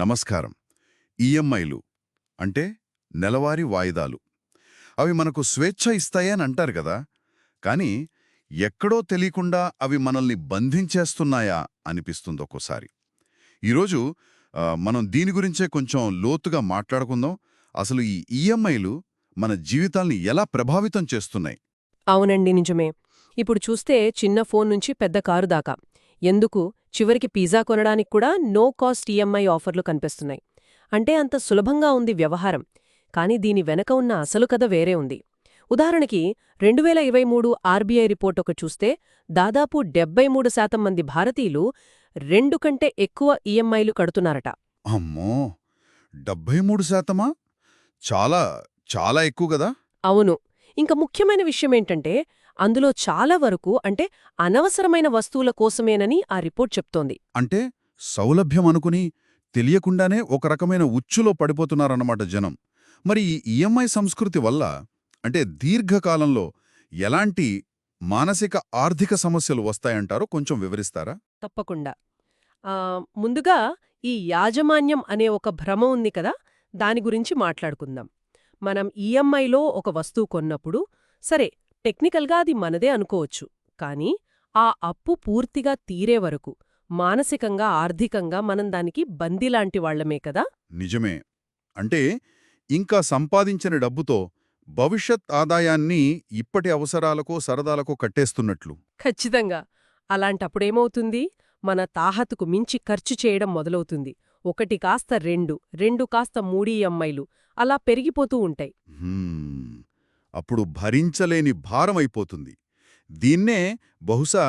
నమస్కారం. ఈఎంఐలు అంటే నెలవారీ వాయిదాలు. అవి మనకు స్వేచ్ఛ ఇస్తాయని అంటారు కదా. కానీ ఎక్కడో తెలియకుండా అవి మనల్ని బంధించేస్తున్నాయా అనిపిస్తుంది ఒక్కోసారి. ఈరోజు మనం దీని గురించే కొంచెం లోతుగా మాట్లాడుకుందాం. అసలు ఈ ఈఎంఐలు మన జీవితాల్ని ఎలా ప్రభావితం చేస్తున్నాయి? అవునండి నిజమే. ఇప్పుడు చూస్తే చిన్న ఫోన్ నుంచి పెద్ద కారు దాకా. ఎందుకు? చివరికి పిజ్జా కొనడానికి కూడా నో కాస్ట్ ఈఎంఐ ఆఫర్లు కనిపిస్తున్నాయి. అంటే అంత సులభంగా ఉంది వ్యవహారం. కానీ దీని వెనక ఉన్న అసలు కథ వేరే ఉంది. ఉదాహరణకి రెండు వేల ఇరవై మూడు ఆర్బీఐ రిపోర్ట్ ఒక చూస్తే దాదాపు డెబ్బై మూడు శాతం మంది భారతీయులు రెండు కంటే ఎక్కువ ఈఎంఐలు కడుతున్నారట. అమ్మో! డెబ్భై మూడు శాతమా? చాలా చాలా ఎక్కువ కదా? అవును. ఇంక ముఖ్యమైన విషయమేంటంటే అందులో చాలా వరకు అంటే అనవసరమైన వస్తువుల కోసమేనని ఆ రిపోర్ట్ చెప్తోంది. అంటే సౌలభ్యం అనుకుని తెలియకుండానే ఒక రకమైన ఉచ్చులో పడిపోతున్నారన్నమాట జనం. మరి ఈ ఈఎంఐ సంస్కృతి వల్ల అంటే దీర్ఘకాలంలో ఎలాంటి మానసిక ఆర్థిక సమస్యలు వస్తాయంటారో కొంచెం వివరిస్తారా? తప్పకుండా. ముందుగా ఈ యాజమాన్యం అనే ఒక భ్రమ ఉంది కదా దాని గురించి మాట్లాడుకుందాం. మనం ఈఎంఐలో ఒక వస్తువు కొన్నప్పుడు సరే టెక్నికల్గా అది మనదే అనుకోవచ్చు. కానీ ఆ అప్పు పూర్తిగా తీరే వరకు మానసికంగా ఆర్థికంగా మనం దానికి బందీలాంటి వాళ్ళమే కదా? నిజమే. అంటే ఇంకా సంపాదించిన డబ్బుతో భవిష్యత్ ఆదాయాన్ని ఇప్పటి అవసరాలకో సరదాలకో కట్టేస్తున్నట్లు. ఖచ్చితంగా. అలాంటప్పుడేమవుతుంది? మన తాహతుకు మించి ఖర్చు చేయడం మొదలవుతుంది. ఒకటి కాస్త రెండు రెండు కాస్త మూడీ ఎమ్మైలు అలా పెరిగిపోతూ ఉంటాయి. అప్పుడు భరించలేని భారమైపోతుంది దీన్నే బహుశా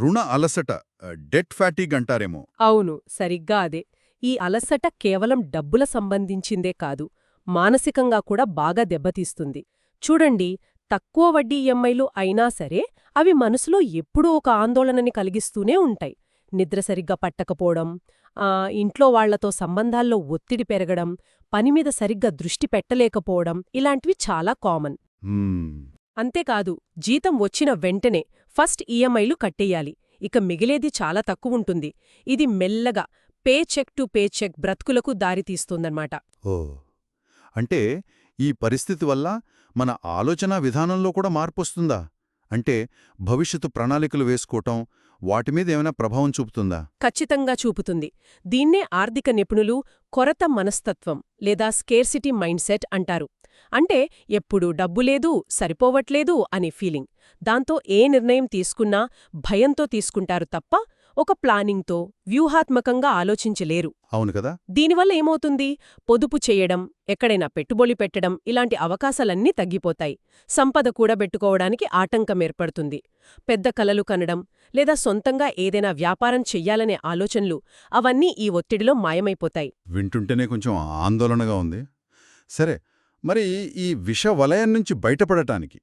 రుణ అలసట డెట్ ఫ్యాటిగ్ అంటారేమో. అవును సరిగ్గా అదే. ఈ అలసట కేవలం డబ్బుల సంబంధించిందే కాదు మానసికంగా కూడా బాగా దెబ్బతీస్తుంది. చూడండి తక్కువ వడ్డీ ఈఎంఐలు అయినా సరే అవి మనసులో ఎప్పుడూ ఒక ఆందోళనని కలిగిస్తూనే ఉంటాయి. నిద్ర సరిగ్గా పట్టకపోవడం ఆ, ఇంట్లో వాళ్ళతో సంబంధాల్లో ఒత్తిడి పెరగడం పనిమీద సరిగ్గా దృష్టి పెట్టలేకపోవడం ఇలాంటివి చాలా కామన్. అంతేకాదు జీతం వచ్చిన వెంటనే ఫస్ట్ ఈఎంఐలు కట్టేయాలి. ఇక మిగిలేది చాలా తక్కువుంటుంది ఇది మెల్లగా pay check to pay check బ్రతుకులకు దారితీస్తుందన్నమాట ఓ. అంటే ఈ పరిస్థితి వల్ల మన ఆలోచనా విధానంలో కూడా మార్పొస్తుందా? అంటే భవిష్యత్తు ప్రణాళికలు వేసుకోవటం వాటి మీద ఏమైనా ప్రభావం చూపుతుందా? ఖచ్చితంగా చూపుతుంది. దీన్నే ఆర్థిక నిపుణులు కొరత మనస్తత్వం లేదా స్కేర్సిటీ మైండ్సెట్ అంటారు. అంటే ఎప్పుడు డబ్బు లేదు సరిపోవట్లేదు అనే ఫీలింగ్. దాంతో ఏ నిర్ణయం తీసుకున్నా భయంతో తీసుకుంటారు తప్ప ఒక ప్లానింగ్తో వ్యూహాత్మకంగా ఆలోచించలేరు. అవును కదా? దీనివల్ల ఏమవుతుంది? పొదుపు చేయడం ఎక్కడైనా పెట్టుబడి పెట్టడం ఇలాంటి అవకాశాలన్నీ తగ్గిపోతాయి. సంపద కూడబెట్టుకోవడానికి ఆటంకం ఏర్పడుతుంది. పెద్ద కలలు కనడం లేదా సొంతంగా ఏదైనా వ్యాపారం చెయ్యాలనే ఆలోచనలు అవన్నీ ఈ ఒత్తిడిలో మాయమైపోతాయి. వింటుంటేనే కొంచెం ఆందోళనగా ఉంది. సరే మరి ఈ విష వలయం నుంచి బయటపడటానికి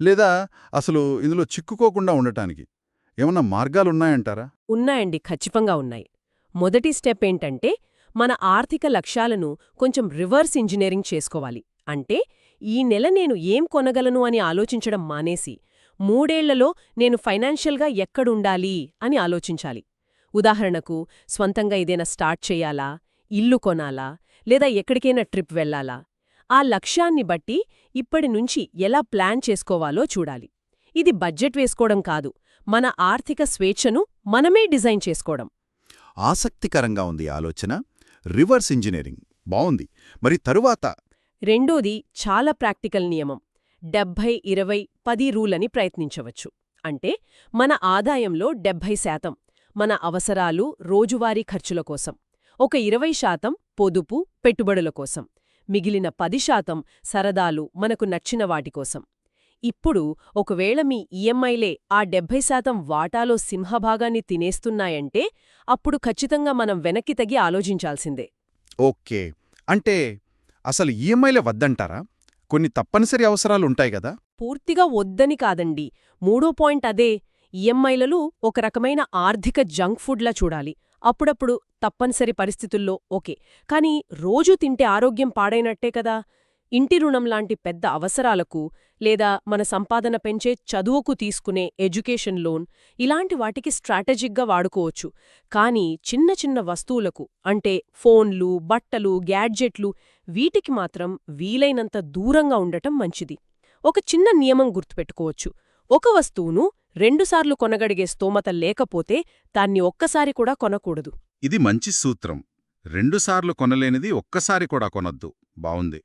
లేదా అసలు ఇందులో చిక్కుకోకుండా ఉండటానికి ఏమన్నా మార్గాలున్నాయంటారా? ఉన్నాయండి ఖచ్చితంగా ఉన్నాయి. మొదటి స్టెప్ ఏంటంటే మన ఆర్థిక లక్ష్యాలను కొంచెం రివర్స్ ఇంజనీరింగ్ చేసుకోవాలి. అంటే ఈ నెల నేను ఏం కొనగలను అని ఆలోచించడం మానేసి మూడేళ్ళలో నేను ఫైనాన్షియల్గా ఎక్కడుండాలి అని ఆలోచించాలి. ఉదాహరణకు స్వంతంగా ఏదైనా స్టార్ట్ చేయాలా ఇల్లు కొనాలా లేదా ఎక్కడికైనా ట్రిప్ వెళ్ళాలా ఆ లక్ష్యాన్ని బట్టి ఇప్పటి నుంచి ఎలా ప్లాన్ చేసుకోవాలో చూడాలి. ఇది బడ్జెట్ వేసుకోవడం కాదు మన ఆర్థిక స్వేచ్ఛను మనమే డిజైన్ చేసుకోవడం. ఆసక్తికరంగా ఉంది ఆలోచన. Reverse engineering. బావుంది. మరి తరువాత? రెండోది చాలా ప్రాక్టికల్ నియమం. డెబ్భై ఇరవై పది రూల్ అని ప్రయత్నించవచ్చు. అంటే మన ఆదాయంలో డెబ్భై శాతం మన అవసరాలు రోజువారీ ఖర్చుల కోసం. ఒక ఇరవై శాతం పొదుపు పెట్టుబడుల కోసం. మిగిలిన పది శాతం సరదాలు మనకు నచ్చిన వాటి కోసం. ఇప్పుడు ఒకవేళ మీ ఈఎంఐలే ఆ డెబ్భై శాతం వాటాలో సింహభాగాన్ని తినేస్తున్నాయంటే అప్పుడు ఖచ్చితంగా మనం వెనక్కి తగి ఆలోచించాల్సిందే. ఓకే. అంటే అసలు ఈఎంఐలే వద్దంటారా? కొన్ని తప్పనిసరి అవసరాలుంటాయి కదా? పూర్తిగా వద్దని కాదండి. మూడో పాయింట్ అదే ఈఎంఐలలో ఒక రకమైన ఆర్థిక జంక్ ఫుడ్లా చూడాలి. అప్పుడప్పుడు తప్పనిసరి పరిస్థితుల్లో ఓకే. కానీ రోజూ తింటే ఆరోగ్యం పాడైనట్టే కదా? ఇంటి రుణం లాంటి పెద్ద అవసరాలకు లేదా మన సంపాదన పెంచే చదువుకు తీసుకునే ఎడ్యుకేషన్ లోన్ ఇలాంటి వాటికి స్ట్రాటజిక్గా వాడుకోవచ్చు. కానీ చిన్న చిన్న వస్తువులకు అంటే ఫోన్లు బట్టలు గ్యాడ్జెట్లు వీటికి మాత్రం వీలైనంత దూరంగా ఉండటం మంచిది. ఒక చిన్న నియమం గుర్తుపెట్టుకోవచ్చు. ఒక వస్తువును రెండుసార్లు కొనగడిగే స్తోమత లేకపోతే దాన్ని ఒక్కసారి కూడా కొనకూడదు. ఇది మంచి సూత్రం. రెండుసార్లు కొనలేనిది ఒక్కసారి కూడా కొనొద్దు. బావుంది.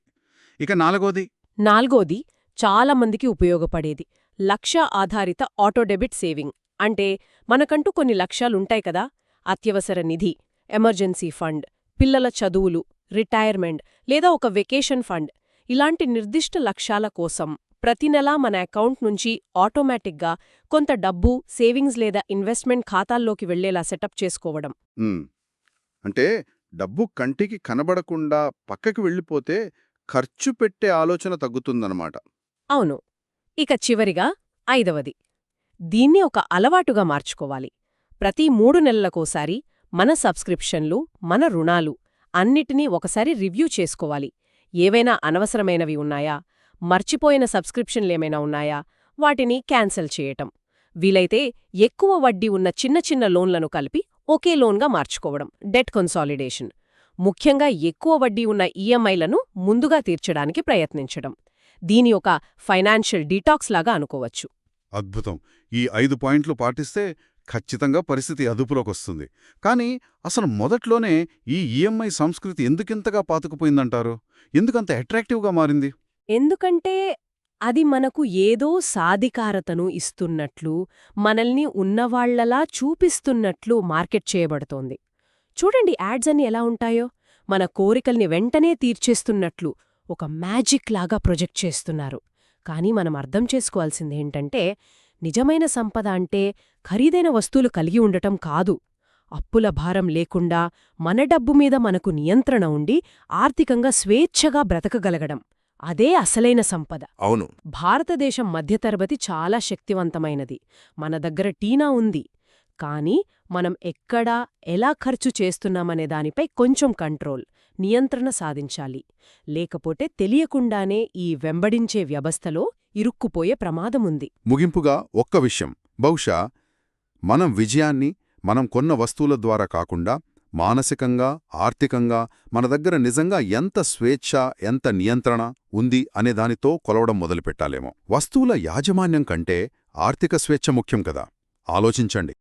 ఇక నాలుగోది? నాల్గోది చాలా మందికి ఉపయోగపడేది. లక్ష్య ఆధారిత ఆటో డెబిట్ సేవింగ్. అంటే మనకంటూ కొన్ని లక్ష్యాలుంటాయి కదా? అత్యవసర నిధి ఎమర్జెన్సీ ఫండ్ పిల్లల చదువులు రిటైర్మెంట్ లేదా ఒక వెకేషన్ ఫండ్. ఇలాంటి నిర్దిష్ట లక్ష్యాల కోసం ప్రతి నెలా మన అకౌంట్ నుంచి ఆటోమేటిక్గా కొంత డబ్బు సేవింగ్స్ లేదా ఇన్వెస్ట్మెంట్ ఖాతాల్లోకి వెళ్ళేలా సెటప్ చేసుకోవడం. అంటే డబ్బు కంటికి కనబడకుండా పక్కకి వెళ్ళిపోతే ఖర్చు పెట్టే ఆలోచన తగ్గుతుందన్నమాట. అవును. ఇక చివరిగా ఐదవది. దీన్ని ఒక అలవాటుగా మార్చుకోవాలి. ప్రతి మూడు నెలలకోసారి మన సబ్స్క్రిప్షన్లు మన రుణాలు అన్నిటినీ ఒకసారి రివ్యూ చేసుకోవాలి. ఏవైనా అనవసరమైనవి ఉన్నాయా? మర్చిపోయిన సబ్స్క్రిప్షన్లేమైనా ఉన్నాయా? వాటిని క్యాన్సిల్ చేయటం. వీలైతే ఎక్కువ వడ్డీ ఉన్న చిన్న చిన్న లోన్లను కలిపి ఒకే లోన్గా మార్చుకోవడం. Debt consolidation. ముఖ్యంగా ఎక్కువ వడ్డీ ఉన్న ఈఎంఐలను ముందుగా తీర్చడానికి ప్రయత్నించడం. దీని ఒక ఫైనాన్షియల్ డీటాక్స్ లాగా అనుకోవచ్చు. అద్భుతం. ఈ ఐదు పాయింట్లు పాటిస్తే ఖచ్చితంగా పరిస్థితి అదుపులోకొస్తుంది. కానీ అసలు మొదట్లోనే ఈ ఈఎంఐ సంస్కృతి ఎందుకింతగా పాతుకుపోయిందంటారు? ఎందుకంత అట్రాక్టివ్గా మారింది? ఎందుకంటే అది మనకు ఏదో సాధికారతను ఇస్తున్నట్లు మనల్ని ఉన్నవాళ్ళలా చూపిస్తున్నట్లు మార్కెట్ చేయబడుతోంది. చూడండి యాడ్స్ అన్ని ఎలా ఉంటాయో. మన కోరికల్ని వెంటనే తీర్చేస్తున్నట్లు ఒక మ్యాజిక్ లాగా ప్రొజెక్ట్ చేస్తున్నారు. కానీ మనం అర్థం చేసుకోవాల్సిందేంటంటే నిజమైన సంపద అంటే ఖరీదైన వస్తువులు కలిగి ఉండటం కాదు. అప్పుల భారం లేకుండా మన డబ్బు మీద మనకు నియంత్రణ ఉండి ఆర్థికంగా స్వేచ్ఛగా బ్రతకగలగడం. అదే అసలైన సంపద. అవును. భారతదేశం మధ్యతరగతి చాలా శక్తివంతమైనది. మన దగ్గర టీనా ఉంది. కానీ మనం ఎక్కడా ఎలా ఖర్చు చేస్తున్నామనే దానిపై కొంచెం కంట్రోల్ నియంత్రణ సాధించాలి. లేకపోతే తెలియకుండానే ఈ వెంబడించే వ్యవస్థలో ఇరుక్కుపోయే ప్రమాదముంది. ముగింపుగా ఒక్క విషయం. బహుశా మనం విజయాన్ని మనం కొన్న వస్తువుల ద్వారా కాకుండా మానసికంగా ఆర్థికంగా మన దగ్గర నిజంగా ఎంత స్వేచ్ఛ ఎంత నియంత్రణ ఉంది అనే దానితో కొలవడం మొదలుపెట్టాలేమో. వస్తువుల యాజమాన్యం కంటే ఆర్థిక స్వేచ్ఛ ముఖ్యం కదా. ఆలోచించండి.